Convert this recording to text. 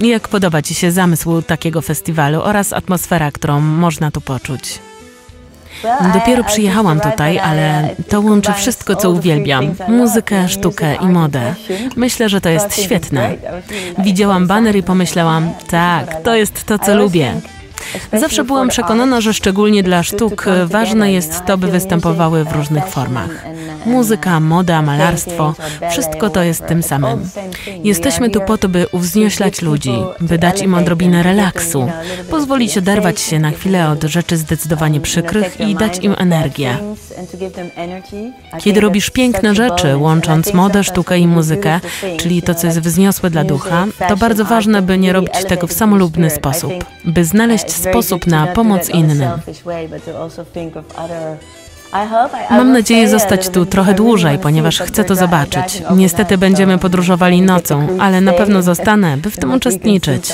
Jak podoba Ci się zamysł takiego festiwalu oraz atmosfera, którą można tu poczuć? Dopiero przyjechałam tutaj, ale to łączy wszystko, co uwielbiam: muzykę, sztukę i modę. Myślę, że to jest świetne. Widziałam baner i pomyślałam, tak, to jest to, co lubię. Zawsze byłam przekonana, że szczególnie dla sztuk ważne jest to, by występowały w różnych formach. Muzyka, moda, malarstwo wszystko to jest tym samym. Jesteśmy tu po to, by uwznioślać ludzi, by dać im odrobinę relaksu, pozwolić oderwać się na chwilę od rzeczy zdecydowanie przykrych i dać im energię. Kiedy robisz piękne rzeczy, łącząc modę, sztukę i muzykę, czyli to, co jest wzniosłe dla ducha, to bardzo ważne, by nie robić tego w samolubny sposób, by znaleźć sposób na pomoc innym. Mam nadzieję zostać tu trochę dłużej, ponieważ chcę to zobaczyć. Niestety będziemy podróżowali nocą, ale na pewno zostanę, by w tym uczestniczyć.